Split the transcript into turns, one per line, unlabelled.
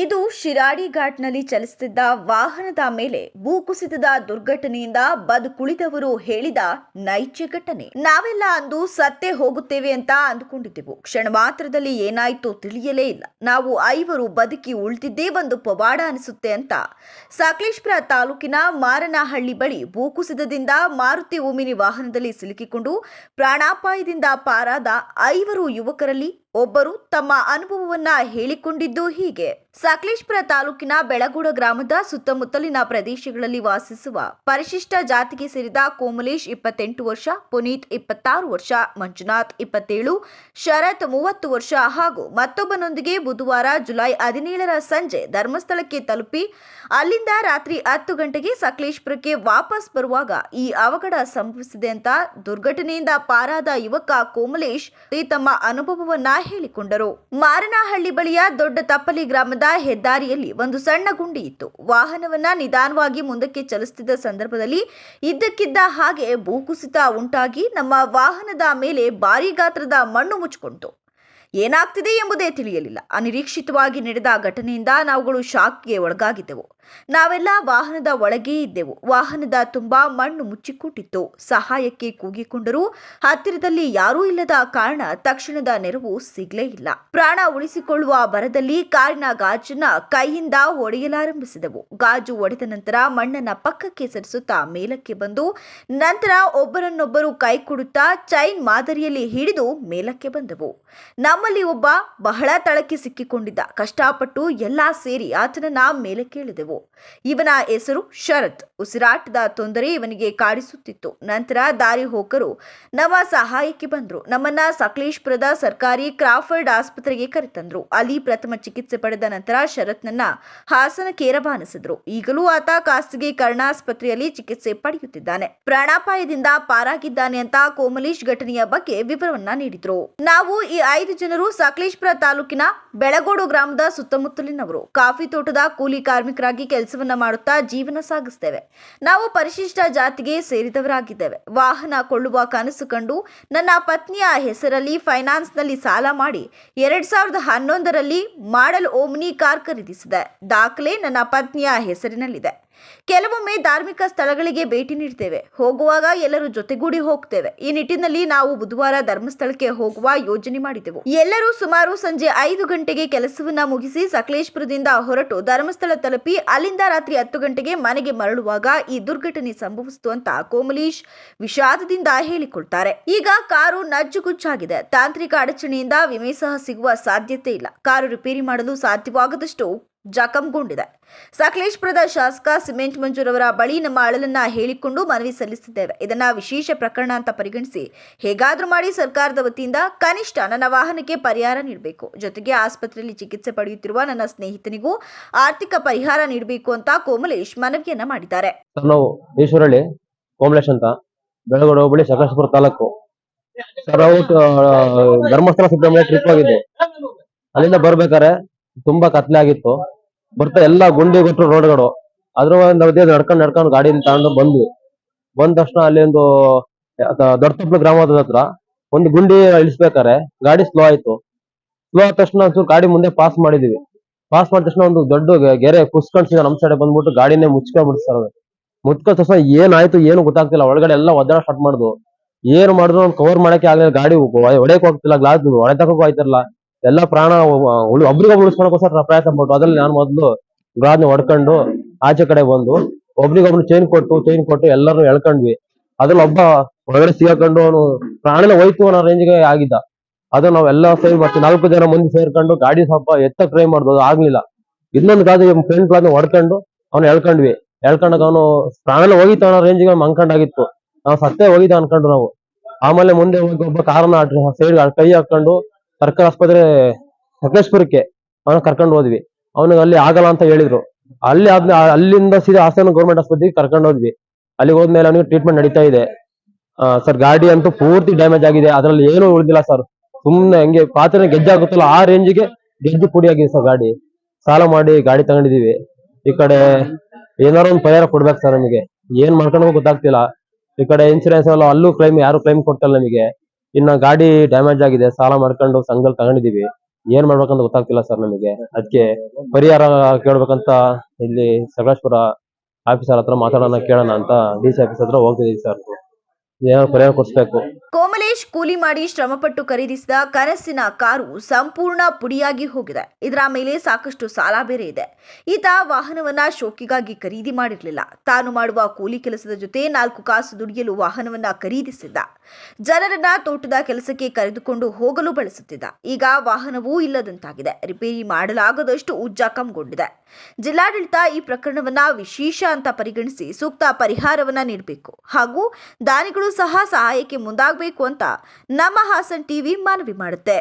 ಇದು ಶಿರಾಡಿ ಘಾಟ್ನಲ್ಲಿ ಚಲಿಸುತ್ತಿದ್ದ ವಾಹನದ ಮೇಲೆ ಭೂಕುಸಿತದ ದುರ್ಘಟನೆಯಿಂದ ಬದುಕುಳಿದವರು ಹೇಳಿದ ನೈಜ ಘಟನೆ. ನಾವೆಲ್ಲ ಅಂದು ಸತ್ತೇ ಹೋಗುತ್ತೇವೆ ಅಂತ ಅಂದುಕೊಂಡಿದ್ದೆವು. ಕ್ಷಣ ಮಾತ್ರದಲ್ಲಿ ಏನಾಯ್ತು ತಿಳಿಯಲೇ ಇಲ್ಲ. ನಾವು ಐವರು ಬದುಕಿ ಉಳಿದಿದ್ದೇ ಒಂದು ಪವಾಡ ಅನಿಸುತ್ತೆ ಅಂತ. ಸಕಲೇಶ್ಪುರ ತಾಲೂಕಿನ ಮಾರನಹಳ್ಳಿ ಬಳಿ ಭೂಕುಸಿತದಿಂದ ಮಾರುತಿ ಓಮಿನಿ ವಾಹನದಲ್ಲಿ ಸಿಲುಕಿಕೊಂಡು ಪ್ರಾಣಾಪಾಯದಿಂದ ಪಾರಾದ ಐವರು ಯುವಕರಲ್ಲಿ ಒಬ್ಬರು ತಮ್ಮ ಅನುಭವವನ್ನ ಹೇಳಿಕೊಂಡಿದ್ದು ಹೀಗೆ. ಸಕಲೇಶ್ಪುರ ತಾಲೂಕಿನ ಬೆಳಗೂಡ ಗ್ರಾಮದ ಸುತ್ತಮುತ್ತಲಿನ ಪ್ರದೇಶಗಳಲ್ಲಿ ವಾಸಿಸುವ ಪರಿಶಿಷ್ಟ ಜಾತಿಗೆ ಸೇರಿದ ಕೋಮಲೇಶ್ ಇಪ್ಪತ್ತೆಂಟು ವರ್ಷ, ಪುನೀತ್ ಇಪ್ಪತ್ತಾರು ವರ್ಷ, ಮಂಜುನಾಥ್ ಇಪ್ಪತ್ತೇಳು, ಶರತ್ ಮೂವತ್ತು ವರ್ಷ ಹಾಗೂ ಮತ್ತೊಬ್ಬನೊಂದಿಗೆ ಬುಧವಾರ ಜುಲೈ ಹದಿನೇಳರ ಸಂಜೆ ಧರ್ಮಸ್ಥಳಕ್ಕೆ ತಲುಪಿ ಅಲ್ಲಿಂದ ರಾತ್ರಿ ಹತ್ತು ಗಂಟೆಗೆ ಸಕಲೇಶ್ಪುರಕ್ಕೆ ವಾಪಸ್ ಬರುವಾಗ ಈ ಅವಘಡ ಸಂಭವಿಸಿದೆ ಅಂತ ದುರ್ಘಟನೆಯಿಂದ ಪಾರಾದ ಯುವಕ ಕೋಮಲೇಶ್ ತಮ್ಮ ಅನುಭವವನ್ನ ಹೇಳಿಕೊಂಡರು. ಮಾರನಹಳ್ಳಿ ಬಳಿಯ ದೊಡ್ಡ ತಪ್ಪಲಿ ಗ್ರಾಮದ ಹೆದ್ದಾರಿಯಲ್ಲಿ ಒಂದು ಸಣ್ಣ ಗುಂಡಿ ಇತ್ತು. ವಾಹನವನ್ನ ನಿಧಾನವಾಗಿ ಮುಂದಕ್ಕೆ ಚಲಿಸುತ್ತಿದ್ದ ಸಂದರ್ಭದಲ್ಲಿ ಇದ್ದಕ್ಕಿದ್ದ ಹಾಗೆ ಭೂಕುಸಿತ ಉಂಟಾಗಿ ನಮ್ಮ ವಾಹನದ ಮೇಲೆ ಭಾರೀ ಗಾತ್ರದ ಮಣ್ಣು ಮುಚ್ಚಿಕೊಂಡಿತು ಏನಾಗ್ತಿದೆ ಎಂಬುದೇ ತಿಳಿಯಲಿಲ್ಲ. ಅನಿರೀಕ್ಷಿತವಾಗಿ ನಡೆದ ಘಟನೆಯಿಂದ ನಾವುಗಳು ಶಾಕ್ಗೆ ಒಳಗಾಗಿದ್ದೆವು. ನಾವೆಲ್ಲ ವಾಹನದ ಒಳಗೇ ಇದ್ದೆವು. ವಾಹನದ ತುಂಬಾ ಮಣ್ಣು ಮುಚ್ಚಿಕೊಂಡಿತ್ತು ಸಹಾಯಕ್ಕೆ ಕೂಗಿಕೊಂಡರೂ ಹತ್ತಿರದಲ್ಲಿ ಯಾರೂ ಇಲ್ಲದ ಕಾರಣ ತಕ್ಷಣದ ನೆರವು ಸಿಗಲೇ ಇಲ್ಲ. ಪ್ರಾಣ ಉಳಿಸಿಕೊಳ್ಳುವ ಬರದಲ್ಲಿ ಕಾರಿನ ಗಾಜನ್ನ ಕೈಯಿಂದ ಹೊಡೆಯಲಾರಂಭಿಸಿದೆವು ಗಾಜು ಒಡೆದ ನಂತರ ಮಣ್ಣನ್ನ ಪಕ್ಕಕ್ಕೆ ಸರಿಸುತ್ತಾ ಮೇಲಕ್ಕೆ ಬಂದು ನಂತರ ಒಬ್ಬರನ್ನೊಬ್ಬರು ಕೈ ಕೊಡುತ್ತಾ ಚೈನ್ ಮಾದರಿಯಲ್ಲಿ ಹಿಡಿದು ಮೇಲಕ್ಕೆ ಬಂದೆವು. ನಮ್ಮಲ್ಲಿ ಒಬ್ಬ ಬಹಳ ತಳಕ್ಕೆ ಸಿಕ್ಕಿಕೊಂಡಿದ್ದ. ಕಷ್ಟಪಟ್ಟು ಎಲ್ಲಾ ಸೇರಿ ಆತನನ್ನ ಮೇಲೆ ಕೇಳಿದೆವು. ಇವನ ಹೆಸರು ಶರತ್. ಉಸಿರಾಟದ ತೊಂದರೆ ಇವನಿಗೆ ಕಾಡಿಸುತ್ತಿತ್ತು. ನಂತರ ದಾರಿ ಹೋಕರು ನಮ್ಮ ಸಹಾಯಕ್ಕೆ ಬಂದ್ರು. ನಮ್ಮನ್ನ ಸಕಲೇಶ್ಪುರದ ಸರ್ಕಾರಿ ಕ್ರಾಫರ್ಡ್ ಆಸ್ಪತ್ರೆಗೆ ಕರೆತಂದ್ರು. ಅಲ್ಲಿ ಪ್ರಥಮ ಚಿಕಿತ್ಸೆ ಪಡೆದ ನಂತರ ಶರತ್ನನ್ನ ಹಾಸನಕ್ಕೆ ರವಾನಿಸಿದ್ರು ಈಗಲೂ ಆತ ಖಾಸಗಿ ಕರ್ಣಾಸ್ಪತ್ರೆಯಲ್ಲಿ ಚಿಕಿತ್ಸೆ ಪಡೆಯುತ್ತಿದ್ದಾನೆ. ಪ್ರಾಣಾಪಾಯದಿಂದ ಪಾರಾಗಿದ್ದಾನೆ ಅಂತ ಕೋಮಲೇಶ್ ಘಟನೆಯ ಬಗ್ಗೆ ವಿವರವನ್ನ ನೀಡಿದ್ರು. ನಾವು ಈ ಐದು ಜನರು ಸಕಲೇಶ್ಪುರ ತಾಲೂಕಿನ ಬೆಳಗೋಡು ಗ್ರಾಮದ ಸುತ್ತಮುತ್ತಲಿನವರು. ಕಾಫಿ ತೋಟದ ಕೂಲಿ ಕಾರ್ಮಿಕರಾಗಿ ಕೆಲಸವನ್ನ ಮಾಡುತ್ತಾ ಜೀವನ ಸಾಗಿಸ್ತೇವೆ. ನಾವು ಪರಿಶಿಷ್ಟ ಜಾತಿಗೆ ಸೇರಿದವರಾಗಿದ್ದೇವೆ. ವಾಹನ ಕೊಳ್ಳುವ ಕನಸು ಕಂಡು ನನ್ನ ಪತ್ನಿಯ ಹೆಸರಲ್ಲಿ ಫೈನಾನ್ಸ್ನಲ್ಲಿ ಸಾಲ ಮಾಡಿ ಎರಡ್ ಸಾವಿರದ ಹನ್ನೊಂದರಲ್ಲಿ ಮಾಡಲ್ ಓಮ್ನಿ ಕಾರ್ ಖರೀದಿಸಿದೆ. ದಾಖಲೆ ನನ್ನ ಪತ್ನಿಯ ಹೆಸರಿನಲ್ಲಿದೆ. ಕೆಲವೊಮ್ಮೆ ಧಾರ್ಮಿಕ ಸ್ಥಳಗಳಿಗೆ ಭೇಟಿ ನೀಡ್ತೇವೆ. ಹೋಗುವಾಗ ಎಲ್ಲರೂ ಜೊತೆಗೂಡಿ ಹೋಗ್ತೇವೆ. ಈ ನಿಟ್ಟಿನಲ್ಲಿ ನಾವು ಬುಧವಾರ ಧರ್ಮಸ್ಥಳಕ್ಕೆ ಹೋಗುವ ಯೋಜನೆ ಮಾಡಿದೆವು. ಎಲ್ಲರೂ ಸುಮಾರು ಸಂಜೆ ಐದು ಗಂಟೆಗೆ ಕೆಲಸವನ್ನ ಮುಗಿಸಿ ಸಕಲೇಶ್ಪುರದಿಂದ ಹೊರಟು ಧರ್ಮಸ್ಥಳ ತಲುಪಿ ಅಲ್ಲಿಂದ ರಾತ್ರಿ ಹತ್ತು ಗಂಟೆಗೆ ಮನೆಗೆ ಮರಳುವಾಗ ಈ ದುರ್ಘಟನೆ ಸಂಭವಿಸಿತು ಅಂತ ಕೋಮಲೀಶ್ ವಿಷಾದದಿಂದ ಹೇಳಿಕೊಳ್ತಾರೆ. ಈಗ ಕಾರು ನಜ್ಜುಗುಜ್ಜಾಗಿದೆ ತಾಂತ್ರಿಕ ಅಡಚಣೆಯಿಂದ ವಿಮೆ ಸಹ ಸಿಗುವ ಸಾಧ್ಯತೆ ಇಲ್ಲ. ಕಾರು ರಿಪೇರಿ ಮಾಡಲು ಸಾಧ್ಯವಾಗದಷ್ಟು ಜಖಂಗೊಂಡಿದೆ ಸಕಲೇಶ್ಪುರದ ಶಾಸಕ ಸಿಮೆಂಟ್ ಮಂಜೂರವರ ಬಳಿ ನಮ್ಮ ಅಳಲನ್ನ ಹೇಳಿಕೊಂಡು ಮನವಿ ಸಲ್ಲಿಸಿದ್ದೇವೆ ಇದನ್ನ ವಿಶೇಷ ಪ್ರಕರಣ ಅಂತ ಪರಿಗಣಿಸಿ ಹೇಗಾದ್ರೂ ಮಾಡಿ ಸರ್ಕಾರದ ವತಿಯಿಂದ ಕನಿಷ್ಠ ನನ್ನ ವಾಹನಕ್ಕೆ ಪರಿಹಾರ ನೀಡಬೇಕು. ಜೊತೆಗೆ ಆಸ್ಪತ್ರೆಯಲ್ಲಿ ಚಿಕಿತ್ಸೆ ಪಡೆಯುತ್ತಿರುವ ನನ್ನ ಸ್ನೇಹಿತನಿಗೂ ಆರ್ಥಿಕ ಪರಿಹಾರ ನೀಡಬೇಕು ಅಂತ ಕೋಮಲೇಶ್ ಮನವಿಯನ್ನ ಮಾಡಿದ್ದಾರೆ.
ಈಶ್ವರಳ್ಳಿ ಕೋಮಲೇಶ್ ಅಂತ. ಹೋಬಳಿ ಸಕಲೇಶ್ಪುರ ತಾಲೂಕು. ಧರ್ಮಸ್ಥಳ ಸುಬ್ರಹ್ಮಣ್ಯ ಟ್ರಿಪ್ ಹೋಗಿದ್ದೆ ಅಲ್ಲಿಂದ ಬರ್ಬೇಕಾರೆ ತುಂಬಾ ಕತ್ಲೆ ಆಗಿತ್ತು. ಬರ್ತಾ ಎಲ್ಲಾ ಗುಂಡಿ ಕೊಟ್ಟರು ರೋಡ್ಗಳು. ಅದ್ರ ಮಧ್ಯೆ ನಡ್ಕೊಂಡು ನಡ್ಕೊಂಡು ಗಾಡಿನ ತಗೊಂಡು ಬಂದ್ವಿ. ಬಂದ ತಕ್ಷಣ ಅಲ್ಲಿ ಒಂದು ದೊಡ್ಡ ಗ್ರಾಮದ ಹತ್ರ. ಒಂದು ಗುಂಡಿ ಇಳಿಸ್ಬೇಕಾರೆ. ಗಾಡಿ ಸ್ಲೋ ಆಯ್ತು. ಸ್ಲೋ ಆದ ತಕ್ಷಣ ಗಾಡಿ ಮುಂದೆ ಪಾಸ್ ಮಾಡಿದೀವಿ. ಪಾಸ್ ಮಾಡಿದ ತಕ್ಷಣ ಒಂದು ದೊಡ್ಡ ಗೆರೆ ಕುಸ್ಕೊಂಡು ನಮ್ ಸೈಡ್ ಬಂದ್ಬಿಟ್ಟು ಗಾಡಿನೇ ಮುಚ್ಕೊಂಡ್ಬಿಡ್ತು ಸರ್ ಮುಚ್ಕೊಂಡ ತಕ್ಷಣ ಏನಾಯ್ತು ಏನು ಗೊತ್ತಾಗ್ತಿಲ್ಲ. ಒಳಗಡೆ ಎಲ್ಲ ಒದ್ದಾಡ ಸ್ಟಾರ್ಟ್ ಮಾಡುದು. ಏನ್ ಮಾಡಿದ್ರು ಕವರ್ ಮಾಡಕ್ಕೆ ಆಗ್ಲಿಲ್ಲ. ಗಾಡಿ ಹೊಡೆಯಕ್ ಹೋಗ್ತಿಲ್ಲ. ಗ್ಲಾಸ್ ಹೊಡೆದಕ್ಕೂ ಆಯ್ತಿರಲ್ಲ ಎಲ್ಲ ಪ್ರಾಣ ಒಬ್ರಿಗೊಬ್ರು ಉಳಿಸ್ಕೊಳಕೋಸ್ಕರ ಪ್ರಯತ್ನ ಪಟ್ಟು ಅದ್ರಲ್ಲಿ ನಾನು ಮೊದಲು ಗಾದ್ನ ಹೊಡ್ಕೊಂಡು ಆಚೆ ಕಡೆ ಬಂದು ಒಬ್ರಿಗೊಬ್ರು ಚೈನ್ ಕೊಟ್ಟು ಚೈನ್ ಕೊಟ್ಟು ಎಲ್ಲರೂ ಎಳ್ಕೊಂಡ್ವಿ. ಅದ್ರಲ್ಲಿ ಒಬ್ಬ ಒಳಗಡೆ ಸಿಗಾಕೊಂಡು ಅವನು ಪ್ರಾಣನ ಹೋಯ್ತು ಅನ್ನೋ ರೇಂಜ್ಗೆ ಆಗಿದ್ದ. ಅದು ನಾವೆಲ್ಲ ಸೇರಿ ಮತ್ತೆ ನಾಲ್ಕು ಜನ ಮಂದಿ ಸೇರ್ಕೊಂಡು ಗಾಡಿ ಸ್ವಲ್ಪ ಎತ್ತ ಟ್ರೈ ಮಾಡ್ದು, ಅದು ಆಗ್ಲಿಲ್ಲ. ಇನ್ನೊಂದು ಗಾಡಿ ಫ್ರೆಂಡ್ ಗಾಡಿ ಹೊಡ್ಕೊಂಡು ಅವ್ನು ಎಳ್ಕೊಂಡ್ವಿ. ಎಳ್ಕೊಂಡಾಗ ಅವನು ಪ್ರಾಣನ ಹೋಗಿತ್ತು ಅನ್ನೋ ರೇಂಜ್ಗೆ ಮಂಕೊಂಡಾಗಿತ್ತು ನಾವು ಸತ್ತೇ ಹೋಗಿದ್ದ ಅನ್ಕೊಂಡು ನಾವು. ಆಮೇಲೆ ಮುಂದೆ ಹೋಗಿ ಒಬ್ಬ ಕಾರನ್ನ ಸೈಡ್ ಕೈ ಹಾಕೊಂಡು ಸರ್ಕಾರಿ ಆಸ್ಪತ್ರೆ ಸಕಲೇಶ್ಪುರಕ್ಕೆ ಅವನ ಕರ್ಕೊಂಡು ಹೋದ್ವಿ. ಅವನಿಗೆ ಅಲ್ಲಿ ಆಗಲ್ಲ ಅಂತ ಹೇಳಿದ್ರು. ಅಲ್ಲಿ ಆದ್ಮೇಲೆ ಅಲ್ಲಿಂದ ಸೀದಾ ಹಾಸನ ಗೌರ್ಮೆಂಟ್ ಆಸ್ಪತ್ರೆಗೆ ಕರ್ಕೊಂಡು ಹೋದ್ವಿ. ಅಲ್ಲಿಗೆ ಹೋದ್ಮೇಲೆ ಅವನಿಗೆ ಟ್ರೀಟ್ಮೆಂಟ್ ನಡೀತಾ ಇದೆ. ಸರ್ ಗಾಡಿ ಅಂತೂ ಪೂರ್ತಿ ಡ್ಯಾಮೇಜ್ ಆಗಿದೆ. ಅದ್ರಲ್ಲಿ ಏನು ಉಳಿದಿಲ್ಲ ಸರ್ ಸುಮ್ನೆ ಹಂಗೆ ಪಾತ್ರೆ ಗೆಜ್ಜಾಗುತ್ತಲ್ಲ ಆ ರೇಂಜಿಗೆ ಗೆಜ್ಜು ಪುಡಿ ಆಗಿದೆ ಸರ್ ಗಾಡಿ. ಸಾಲ ಮಾಡಿ ಗಾಡಿ ತಗೊಂಡಿದೀವಿ ಈ ಕಡೆ ಏನಾರು ಒಂದು ಪರಿಹಾರ ಕೊಡ್ಬೇಕು ಸರ್ ನಮಗೆ. ಏನ್ ಮಾಡ್ಕೊಂಡು ಗೊತ್ತಾಗ್ತಿಲ್ಲ. ಈ ಕಡೆ ಇನ್ಸೂರೆನ್ಸ್ ಅಲ್ಲೂ ಕ್ಲೈಮ್ ಯಾರು ಕ್ಲೈಮ್ ಕೊಡ್ತಲ್ಲ ನಮಗೆ. ಇನ್ನ ಗಾಡಿ ಡ್ಯಾಮೇಜ್ ಆಗಿದೆ, ಸಾಲ ಮಾಡ್ಕೊಂಡು ಸಂಘದಲ್ಲಿ ತಗೊಂಡಿದೀವಿ. ಏನ್ ಮಾಡ್ಬೇಕಂತ ಗೊತ್ತಾಗ್ತಿಲ್ಲ ಸರ್ ನಮಗೆ. ಅದಕ್ಕೆ ಪರಿಹಾರ ಕೇಳ್ಬೇಕಂತ ಇಲ್ಲಿ ಸಕಲೇಶ್ಪುರ ಆಫೀಸರ್ ಹತ್ರ ಮಾತಾಡೋಣ ಕೇಳೋಣ ಅಂತ ಡಿ ಸಿ ಆಫೀಸ್ ಹತ್ರ ಹೋಗ್ತಿದೀವಿ ಸರ್ ಕೊಡಿಸ್ಬೇಕು.
ಕೋಮಲೇಶ್ ಕೂಲಿ ಮಾಡಿ ಶ್ರಮಪಟ್ಟು ಖರೀದಿಸಿದ ಕನಸಿನ ಕಾರು ಸಂಪೂರ್ಣ ಪುಡಿಯಾಗಿ ಹೋಗಿದೆ. ಇದರ ಮೇಲೆ ಸಾಕಷ್ಟು ಸಾಲ ಬೇರೆ ಇದೆ. ಈತ ವಾಹನವನ್ನ ಶೋಕಿಗಾಗಿ ಖರೀದಿ ಮಾಡಿರಲಿಲ್ಲ. ತಾನು ಮಾಡುವ ಕೂಲಿ ಕೆಲಸದ ಜೊತೆ ನಾಲ್ಕು ಕಾಸು ದುಡಿಯಲು ವಾಹನವನ್ನ ಖರೀದಿಸಿದ್ದ. ಜನರನ್ನ ತೋಟದ ಕೆಲಸಕ್ಕೆ ಕರೆದುಕೊಂಡು ಹೋಗಲು ಬಳಸುತ್ತಿದ್ದ. ಈಗ ವಾಹನವೂ ಇಲ್ಲದಂತಾಗಿದೆ. ರಿಪೇರಿ ಮಾಡಲಾಗದಷ್ಟು ಉಜ್ಜಾಕಂಗೊಂಡಿದೆ. ಜಿಲ್ಲಾಡಳಿತ ಈ ಪ್ರಕರಣವನ್ನ ವಿಶೇಷ ಅಂತ ಪರಿಗಣಿಸಿ ಸೂಕ್ತ ಪರಿಹಾರವನ್ನ ನೀಡಬೇಕು. ಹಾಗೂ ದಾನಿಗಳು ಸಹ ಸಹಾಯಕ್ಕೆ ಮುಂದಾಗಬೇಕು ಅಂತ ನಮ್ಮ ಹಾಸನ್ ಟಿವಿ ಮನವಿ ಮಾಡುತ್ತೆ.